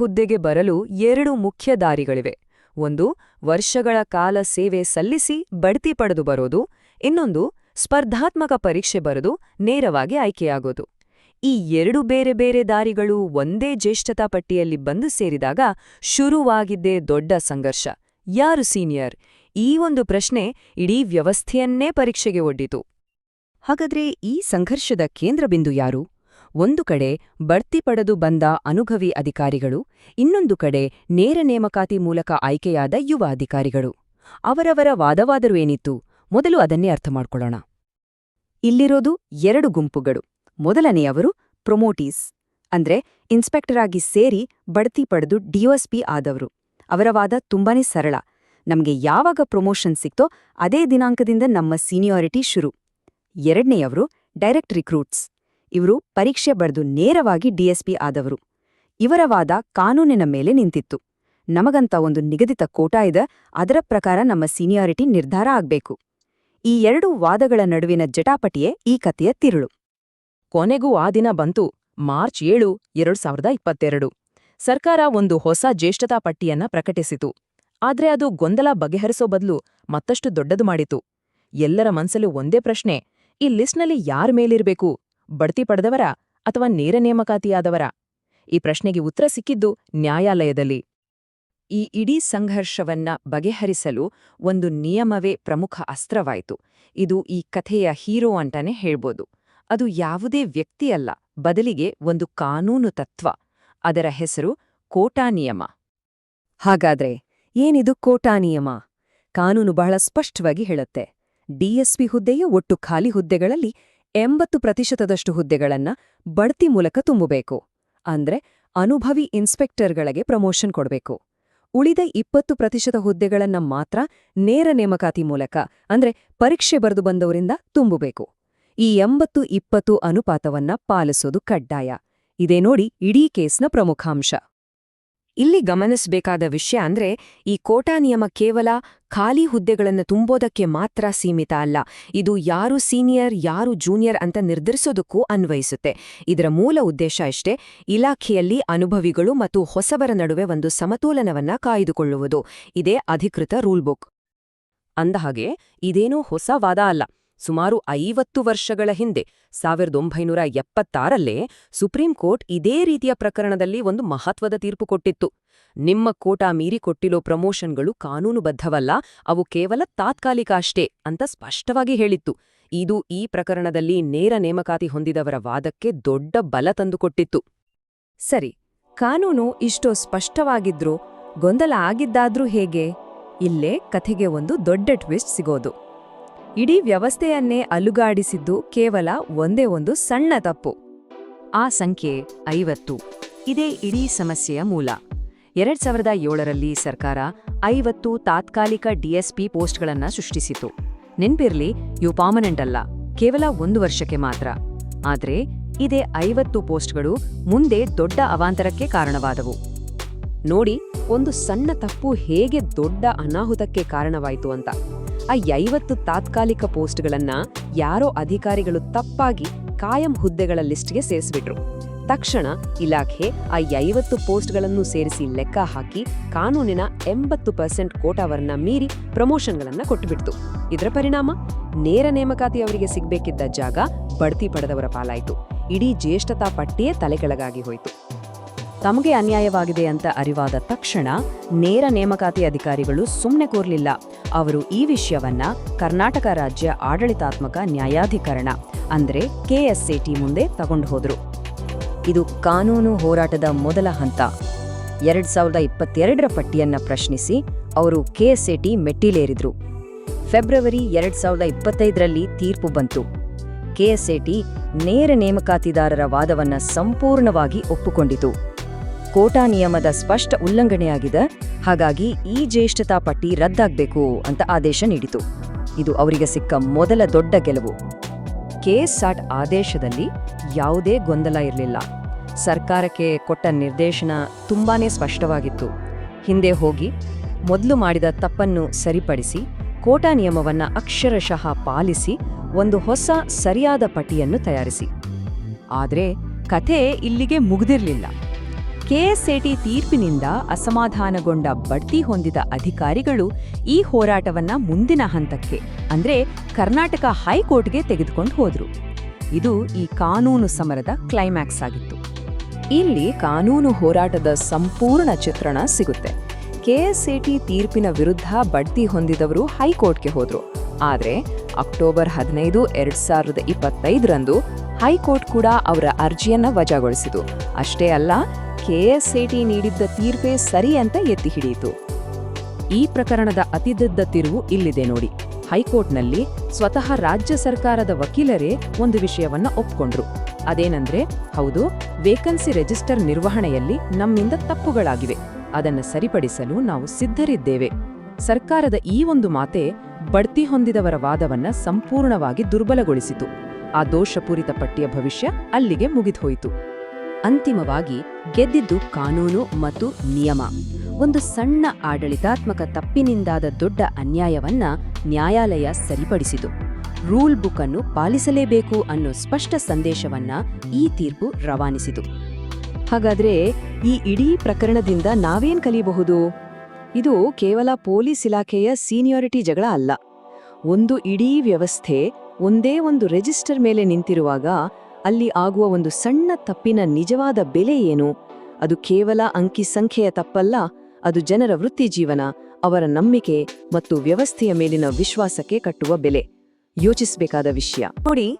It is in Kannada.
ಹುದ್ದೆಗೆ ಬರಲು ಎರಡು ಮುಖ್ಯ ದಾರಿಗಳಿವೆ. ಒಂದು, ವರ್ಷಗಳ ಕಾಲ ಸೇವೆ ಸಲ್ಲಿಸಿ ಬಡ್ತಿ ಪಡೆದು ಬರೋದು. ಇನ್ನೊಂದು, ಸ್ಪರ್ಧಾತ್ಮಕ ಪರೀಕ್ಷೆ ಬರೆದು ನೇರವಾಗಿ ಆಯ್ಕೆಯಾಗೋದು. ಈ ಎರಡು ಬೇರೆ ಬೇರೆ ದಾರಿಗಳು ಒಂದೇ ಜ್ಯೇಷ್ಠತಾ ಪಟ್ಟಿಯಲ್ಲಿ ಬಂದು ಸೇರಿದಾಗ ಶುರುವಾಗಿದ್ದೇ ದೊಡ್ಡ ಸಂಘರ್ಷ. ಯಾರು ಸೀನಿಯರ್? ಈ ಒಂದು ಪ್ರಶ್ನೆ ಇಡೀ ವ್ಯವಸ್ಥೆಯನ್ನೇ ಪರೀಕ್ಷೆಗೆ ಒಡ್ಡಿತು. ಹಾಗಾದ್ರೆ ಈ ಸಂಘರ್ಷದ ಕೇಂದ್ರಬಿಂದು ಯಾರು? ಒಂದು ಕಡೆ ಬಡ್ತಿ ಪಡೆದು ಬಂದ ಅನುಭವಿ ಅಧಿಕಾರಿಗಳು, ಇನ್ನೊಂದು ಕಡೆ ನೇರ ನೇಮಕಾತಿ ಮೂಲಕ ಆಯ್ಕೆಯಾದ ಯುವ ಅಧಿಕಾರಿಗಳು. ಅವರವರ ವಾದವಾದರೂ ಏನಿತ್ತು? ಮೊದಲು ಅದನ್ನೇ ಅರ್ಥ ಮಾಡ್ಕೊಳ್ಳೋಣ. ಇಲ್ಲಿರೋದು ಎರಡು ಗುಂಪುಗಳು. ಮೊದಲನೆಯವರು ಪ್ರೊಮೋಟೀಸ್, ಅಂದ್ರೆ ಇನ್ಸ್ಪೆಕ್ಟರ್ ಆಗಿ ಸೇರಿ ಬಡ್ತಿ ಪಡೆದು ಡಿಒಎಸ್ಪಿ ಆದವರು. ಅವರ ವಾದ ತುಂಬಾನೇ ಸರಳ. ನಮಗೆ ಯಾವಾಗ ಪ್ರಮೋಷನ್ ಸಿಕ್ತೋ ಅದೇ ದಿನಾಂಕದಿಂದ ನಮ್ಮ ಸೀನಿಯಾರಿಟಿ ಶುರು. ಎರಡನೆಯವರು ಡೈರೆಕ್ಟ್ ರಿಕ್ರೂಟ್ಸ್. ಇವರು ಪರೀಕ್ಷೆ ಬರೆದು ನೇರವಾಗಿ ಡಿಎಸ್ಪಿ ಆದವರು. ಇವರ ವಾದ ಕಾನೂನಿನ ಮೇಲೆ ನಿಂತಿತ್ತು. ನಮಗಂತ ಒಂದು ನಿಗದಿತ ಕೋಟಾ ಇದೆ, ಅದರ ಪ್ರಕಾರ ನಮ್ಮ ಸೀನಿಯಾರಿಟಿ ನಿರ್ಧಾರ ಆಗ್ಬೇಕು. ಈ ಎರಡು ವಾದಗಳ ನಡುವಿನ ಜಟಾಪಟಿಯೇ ಈ ಕಥೆಯ ತಿರುಳು. ಕೊನೆಗೂ ಆ ದಿನ ಬಂತು, ಮಾರ್ಚ್ ಏಳು, ಎರಡು ಸಾವಿರದ ಇಪ್ಪತ್ತೆರಡು. ಸರ್ಕಾರ ಒಂದು ಹೊಸ ಜ್ಯೇಷ್ಠತಾ ಪಟ್ಟಿಯನ್ನ ಪ್ರಕಟಿಸಿತು. ಆದ್ರೆ ಅದು ಗೊಂದಲ ಬಗೆಹರಿಸೋ ಬದಲು ಮತ್ತಷ್ಟು ದೊಡ್ಡದು ಮಾಡಿತು. ಎಲ್ಲರ ಮನ್ಸಲ್ಲೂ ಒಂದೇ ಪ್ರಶ್ನೆ, ಈ ಲಿಸ್ಟ್ನಲ್ಲಿ ಯಾರ ಮೇಲಿರ್ಬೇಕು? ಬಡ್ತಿ ಪಡೆದವರ ಅಥವಾ ನೇರ ನೇಮಕಾತಿಯಾದವರ? ಈ ಪ್ರಶ್ನೆಗೆ ಉತ್ತರ ಸಿಕ್ಕಿದ್ದು ನ್ಯಾಯಾಲಯದಲ್ಲಿ. ಈ ಇಡೀ ಸಂಘರ್ಷವನ್ನ ಬಗೆಹರಿಸಲು ಒಂದು ನಿಯಮವೇ ಪ್ರಮುಖ ಅಸ್ತ್ರವಾಯಿತು. ಇದು ಈ ಕಥೆಯ ಹೀರೋ ಅಂತಾನೆ ಹೇಳ್ಬೋದು. ಅದು ಯಾವುದೇ ವ್ಯಕ್ತಿಯಲ್ಲ, ಬದಲಿಗೆ ಒಂದು ಕಾನೂನು ತತ್ವ. ಅದರ ಹೆಸರು ಕೋಟಾ ನಿಯಮ. ಹಾಗಾದ್ರೆ ಏನಿದು ಕೋಟಾ ನಿಯಮ? ಕಾನೂನು ಬಹಳ ಸ್ಪಷ್ಟವಾಗಿ ಹೇಳುತ್ತೆ. ಡಿಎಸ್ಪಿ ಹುದ್ದೆಯ ಒಟ್ಟು ಖಾಲಿ ಹುದ್ದೆಗಳಲ್ಲಿ ಎಂಬತ್ತು ಪ್ರತಿಶತದಷ್ಟು ಹುದ್ದೆಗಳನ್ನ ಬಡ್ತಿ ಮೂಲಕ ತುಂಬಬೇಕು. ಅಂದ್ರೆ ಅನುಭವಿ ಇನ್ಸ್ಪೆಕ್ಟರ್ಗಳಿಗೆ ಪ್ರಮೋಷನ್ ಕೊಡಬೇಕು. ಉಳಿದ ಇಪ್ಪತ್ತು ಪ್ರತಿಶತ ಹುದ್ದೆಗಳನ್ನ ಮಾತ್ರ ನೇರ ನೇಮಕಾತಿ ಮೂಲಕ, ಅಂದ್ರೆ ಪರೀಕ್ಷೆ ಬರೆದು ಬಂದವರಿಂದ ತುಂಬಬೇಕು. ಈ ಎಂಬತ್ತು ಇಪ್ಪತ್ತು ಅನುಪಾತವನ್ನ ಪಾಲಿಸೋದು ಕಡ್ಡಾಯ. ಇದೇ ನೋಡಿ ಇಡೀ ಕೇಸ್ನ ಪ್ರಮುಖಾಂಶ. ಇಲ್ಲಿ ಗಮನಿಸಬೇಕಾದ ವಿಷಯ ಅಂದ್ರೆ ಈ ಕೋಟಾ ನಿಯಮ ಕೇವಲ ಖಾಲಿ ಹುದ್ದೆಗಳನ್ನು ತುಂಬೋದಕ್ಕೆ ಮಾತ್ರ ಸೀಮಿತ ಅಲ್ಲ. ಇದು ಯಾರು ಸೀನಿಯರ್, ಯಾರು ಜೂನಿಯರ್ ಅಂತ ನಿರ್ಧರಿಸೋದಕ್ಕೂ ಅನ್ವಯಿಸುತ್ತೆ. ಇದರ ಮೂಲ ಉದ್ದೇಶ ಅಷ್ಟೇ ಇಲಾಖೆಯಲ್ಲಿ ಅನುಭವಿಗಳು ಮತ್ತು ಹೊಸಬರ ನಡುವೆ ಒಂದು ಸಮತೋಲನವನ್ನ ಕಾಯ್ದುಕೊಳ್ಳುವುದು. ಇದೇ ಅಧಿಕೃತ ರೂಲ್ ಬುಕ್ ಅಂದಹಾಗೆ, ಇದೇನೂ ಹೊಸ ವಾದ ಅಲ್ಲ. ಸುಮಾರು ಐವತ್ತು ವರ್ಷಗಳ ಹಿಂದೆ, ಸಾವಿರದ ಒಂಬೈನೂರ ಎಪ್ಪತ್ತಾರಲ್ಲೇ ಸುಪ್ರೀಂ ಕೋರ್ಟ್ ಇದೇ ರೀತಿಯ ಪ್ರಕರಣದಲ್ಲಿ ಒಂದು ಮಹತ್ವದ ತೀರ್ಪು ಕೊಟ್ಟಿತ್ತು. ನಿಮ್ಮ ಕೋಟಾ ಮೀರಿ ಕೊಟ್ಟಿರೋ ಪ್ರಮೋಷನ್ಗಳು ಕಾನೂನುಬದ್ಧವಲ್ಲ, ಅವು ಕೇವಲ ತಾತ್ಕಾಲಿಕ ಅಷ್ಟೇ ಅಂತ ಸ್ಪಷ್ಟವಾಗಿ ಹೇಳಿತ್ತು. ಇದು ಈ ಪ್ರಕರಣದಲ್ಲಿ ನೇರ ನೇಮಕಾತಿ ಹೊಂದಿದವರ ವಾದಕ್ಕೆ ದೊಡ್ಡ ಬಲ ತಂದುಕೊಟ್ಟಿತ್ತು. ಸರಿ, ಕಾನೂನು ಇಷ್ಟೋ ಸ್ಪಷ್ಟವಾಗಿದ್ರೂ, ಗೊಂದಲ ಆಗಿದ್ದಾದ್ರೂ ಹೇಗೆ? ಇಲ್ಲೇ ಕಥೆಗೆ ಒಂದು ದೊಡ್ಡ ಟ್ವಿಸ್ಟ್ ಸಿಗೋದು. ಇಡೀ ವ್ಯವಸ್ಥೆಯನ್ನೇ ಅಲುಗಾಡಿಸಿದ್ದು ಕೇವಲ ಒಂದೇ ಒಂದು ಸಣ್ಣ ತಪ್ಪು. ಆ ಸಂಖ್ಯೆ ಐವತ್ತು. ಇದೇ ಇಡೀ ಸಮಸ್ಯೆಯ ಮೂಲ. ಎರಡ್ ಸಾವಿರದ ಏಳರಲ್ಲಿ ಸರ್ಕಾರ ಐವತ್ತು ತಾತ್ಕಾಲಿಕ ಡಿಎಸ್ಪಿ ಪೋಸ್ಟ್ಗಳನ್ನ ಸೃಷ್ಟಿಸಿತು ನೆನ್ಪಿರ್ಲಿ ಯು ಪಾರ್ಮನೆಂಟ್ ಅಲ್ಲ, ಕೇವಲ ಒಂದು ವರ್ಷಕ್ಕೆ ಮಾತ್ರ. ಆದರೆ, ಇದೇ ಐವತ್ತು ಪೋಸ್ಟ್ಗಳು ಮುಂದೆ ದೊಡ್ಡ ಅವಾಂತರಕ್ಕೆ ಕಾರಣವಾದವು. ನೋಡಿ, ಒಂದು ಸಣ್ಣ ತಪ್ಪು ಹೇಗೆ ದೊಡ್ಡ ಅನಾಹುತಕ್ಕೆ ಕಾರಣವಾಯಿತು ಅಂತ. ಆ ಐವತ್ತು ತಾತ್ಕಾಲಿಕ ಪೋಸ್ಟ್ಗಳನ್ನ ಯಾರೋ ಅಧಿಕಾರಿಗಳು ತಪ್ಪಾಗಿ ಕಾಯಂ ಹುದ್ದೆಗಳ ಲಿಸ್ಟ್ಗೆ ಸೇರಿಸ್ಬಿಟ್ರು. ತಕ್ಷಣ ಇಲಾಖೆ ಆ ಐವತ್ತು ಪೋಸ್ಟ್ಗಳನ್ನು ಸೇರಿಸಿ ಲೆಕ್ಕ ಹಾಕಿ ಕಾನೂನಿನ ಎಂಬತ್ತು ಪರ್ಸೆಂಟ್ ಕೋಟಾವರನ್ನ ಮೀರಿ ಪ್ರಮೋಷನ್ಗಳನ್ನ ಕೊಟ್ಟುಬಿಡ್ತು ಇದರ ಪರಿಣಾಮ ನೇರ ನೇಮಕಾತಿ ಅವರಿಗೆ ಸಿಗಬೇಕಿದ್ದ ಜಾಗ ಬಡ್ತಿ ಪಡೆದವರ ಪಾಲಾಯಿತು. ಇಡೀ ಜ್ಯೇಷ್ಠತಾ ಪಟ್ಟಿಯೇ ತಲೆಕೆಳಗಾಗಿ ಹೋಯಿತು. ತಮಗೆ ಅನ್ಯಾಯವಾಗಿದೆ ಅಂತ ಅರಿವಾದ ತಕ್ಷಣ ನೇರ ನೇಮಕಾತಿ ಅಧಿಕಾರಿಗಳು ಸುಮ್ಮನೆ ಕೂರಲಿಲ್ಲ. ಅವರು ಈ ವಿಷಯವನ್ನ ಕರ್ನಾಟಕ ರಾಜ್ಯ ಆಡಳಿತಾತ್ಮಕ ನ್ಯಾಯಾಧಿಕರಣ, ಅಂದ್ರೆ ಕೆಎಸ್ಎಟಿ ಮುಂದೆ ತಗೊಂಡು ಇದು ಕಾನೂನು ಹೋರಾಟದ ಮೊದಲ ಹಂತ. ಎರಡ್ ಸಾವಿರದ ಇಪ್ಪತ್ತೆರಡರ ಪಟ್ಟಿಯನ್ನ ಪ್ರಶ್ನಿಸಿ ಅವರು ಕೆಎಸ್ಎಟಿ ಮೆಟ್ಟಿಲೇರಿದ್ರು. ಫೆಬ್ರವರಿ ಎರಡ್ ಸಾವಿರದ ಇಪ್ಪತ್ತೈದರಲ್ಲಿ ತೀರ್ಪು ಬಂತು. ಕೆಎಸ್ಎಟಿ ನೇರ ನೇಮಕಾತಿದಾರರ ವಾದವನ್ನ ಸಂಪೂರ್ಣವಾಗಿ ಒಪ್ಪುಕೊಂಡಿತು. ಕೋಟಾ ನಿಯಮದ ಸ್ಪಷ್ಟ ಉಲ್ಲಂಘನೆಯಾಗಿದೆ. ಹಾಗಾಗಿ ಈ ಜ್ಯೇಷ್ಠತಾ ಪಟ್ಟಿ ರದ್ದಾಗಬೇಕು ಅಂತ ಆದೇಶ ನೀಡಿತು. ಇದು ಅವರಿಗೆ ಸಿಕ್ಕ ಮೊದಲ ದೊಡ್ಡ ಗೆಲುವು. ಕೆಎಸ್ಆರ್ಟ್ ಆದೇಶದಲ್ಲಿ ಯಾವುದೇ ಗೊಂದಲ ಇರಲಿಲ್ಲ. ಸರ್ಕಾರಕ್ಕೆ ಕೊಟ್ಟ ನಿರ್ದೇಶನ ತುಂಬಾನೇ ಸ್ಪಷ್ಟವಾಗಿತ್ತು. ಹಿಂದೆ ಹೋಗಿ ಮೊದಲು ಮಾಡಿದ ತಪ್ಪನ್ನು ಸರಿಪಡಿಸಿ ಕೋಟಾ ನಿಯಮವನ್ನು ಅಕ್ಷರಶಃ ಪಾಲಿಸಿ ಒಂದು ಹೊಸ ಸರಿಯಾದ ಪಟ್ಟಿಯನ್ನು ತಯಾರಿಸಿ. ಆದರೆ ಕಥೆ ಇಲ್ಲಿಗೆ ಮುಗ್ದಿರ್ಲಿಲ್ಲ. ಕೆಎಸ್ಎಟಿ ತೀರ್ಪಿನಿಂದ ಅಸಮಾಧಾನಗೊಂಡ ಬಡ್ತಿ ಹೊಂದಿದ ಅಧಿಕಾರಿಗಳು ಈ ಹೋರಾಟವನ್ನ ಮುಂದಿನ ಹಂತಕ್ಕೆ, ಅಂದ್ರೆ ಕರ್ನಾಟಕ ಹೈಕೋರ್ಟ್ಗೆ ತೆಗೆದುಕೊಂಡು ಹೋದ್ರು. ಇದು ಈ ಕಾನೂನು ಸಮರದ ಕ್ಲೈಮ್ಯಾಕ್ಸ್ ಆಗಿತ್ತು. ಇಲ್ಲಿ ಕಾನೂನು ಹೋರಾಟದ ಸಂಪೂರ್ಣ ಚಿತ್ರಣ ಸಿಗುತ್ತೆ. ಕೆಎಸ್ಎಟಿ ತೀರ್ಪಿನ ವಿರುದ್ಧ ಬಡ್ತಿ ಹೊಂದಿದವರು ಹೈಕೋರ್ಟ್ಗೆ ಹೋದ್ರು. ಆದರೆ ಅಕ್ಟೋಬರ್ ಹದಿನೈದು ಎರಡ್ ಸಾವಿರದ ಇಪ್ಪತ್ತೈದರಂದು ಹೈಕೋರ್ಟ್ ಕೂಡ ಅವರ ಅರ್ಜಿಯನ್ನ ವಜಾಗೊಳಿಸಿತು. ಅಷ್ಟೇ ಅಲ್ಲ ಕೆಎಸ್ಎಟಿ ನೀಡಿದ್ದ ತೀರ್ಪೇ ಸರಿ ಅಂತ ಎತ್ತಿ ಹಿಡಿಯಿತು. ಈ ಪ್ರಕರಣದ ಅತಿದೊಡ್ಡ ತಿರುವು ಇಲ್ಲಿದೆ ನೋಡಿ. ಹೈಕೋರ್ಟ್ನಲ್ಲಿ ಸ್ವತಃ ರಾಜ್ಯ ಸರ್ಕಾರದ ವಕೀಲರೇ ಒಂದು ವಿಷಯವನ್ನ ಒಪ್ಕೊಂಡ್ರು. ಅದೇನಂದ್ರೆ, ಹೌದು, ವೇಕನ್ಸಿ ರಿಜಿಸ್ಟರ್ ನಿರ್ವಹಣೆಯಲ್ಲಿ ನಮ್ಮಿಂದ ತಪ್ಪುಗಳಾಗಿವೆ. ಅದನ್ನು ಸರಿಪಡಿಸಲು ನಾವು ಸಿದ್ಧರಿದ್ದೇವೆ. ಸರ್ಕಾರದ ಈ ಒಂದು ಮಾತೆ ಬಡ್ತಿ ಹೊಂದಿದವರ ವಾದವನ್ನ ಸಂಪೂರ್ಣವಾಗಿ ದುರ್ಬಲಗೊಳಿಸಿತು. ಆ ದೋಷಪೂರಿತ ಪಟ್ಟಿಯ ಭವಿಷ್ಯ ಅಲ್ಲಿಗೆ ಮುಗಿದ್ಹೋಯಿತು. ಅಂತಿಮವಾಗಿ ಗೆದ್ದಿದ್ದು ಕಾನೂನು ಮತ್ತು ನಿಯಮ. ಒಂದು ಸಣ್ಣ ಆಡಳಿತಾತ್ಮಕ ತಪ್ಪಿನಿಂದಾದ ದೊಡ್ಡ ಅನ್ಯಾಯವನ್ನ ನ್ಯಾಯಾಲಯ ಸರಿಪಡಿಸಿತು. ರೂಲ್ ಬುಕ್ ಅನ್ನು ಪಾಲಿಸಲೇಬೇಕು ಅನ್ನೋ ಸ್ಪಷ್ಟ ಸಂದೇಶವನ್ನ ಈ ತೀರ್ಪು ರವಾನಿಸಿತು. ಹಾಗಾದ್ರೆ ಈ ಇಡೀ ಪ್ರಕರಣದಿಂದ ನಾವೇನ್ ಕಲಿಯಬಹುದು ಇದು ಕೇವಲ ಪೊಲೀಸ್ ಇಲಾಖೆಯ ಸೀನಿಯಾರಿಟಿ ಜಗಳ ಅಲ್ಲ. ಒಂದು ಇಡೀ ವ್ಯವಸ್ಥೆ ಒಂದೇ ಒಂದು ರಿಜಿಸ್ಟರ್ ಮೇಲೆ ನಿಂತಿರುವಾಗ ಅಲ್ಲಿ ಆಗುವ ಒಂದು ಸಣ್ಣ ತಪ್ಪಿನ ನಿಜವಾದ ಬೆಲೆ ಏನು? ಅದು ಕೇವಲ ಅಂಕಿ ಸಂಖ್ಯೆಯ ತಪ್ಪಲ್ಲ, ಅದು ಜನರ ವೃತ್ತಿ ಜೀವನ ಅವರ ನಂಬಿಕೆ ಮತ್ತು ವ್ಯವಸ್ಥೆಯ ಮೇಲಿನ ವಿಶ್ವಾಸಕ್ಕೆ ಕಟ್ಟುವ ಬೆಲೆ. ಯೋಚಿಸಬೇಕಾದ ವಿಷಯ. ನೋಡಿ.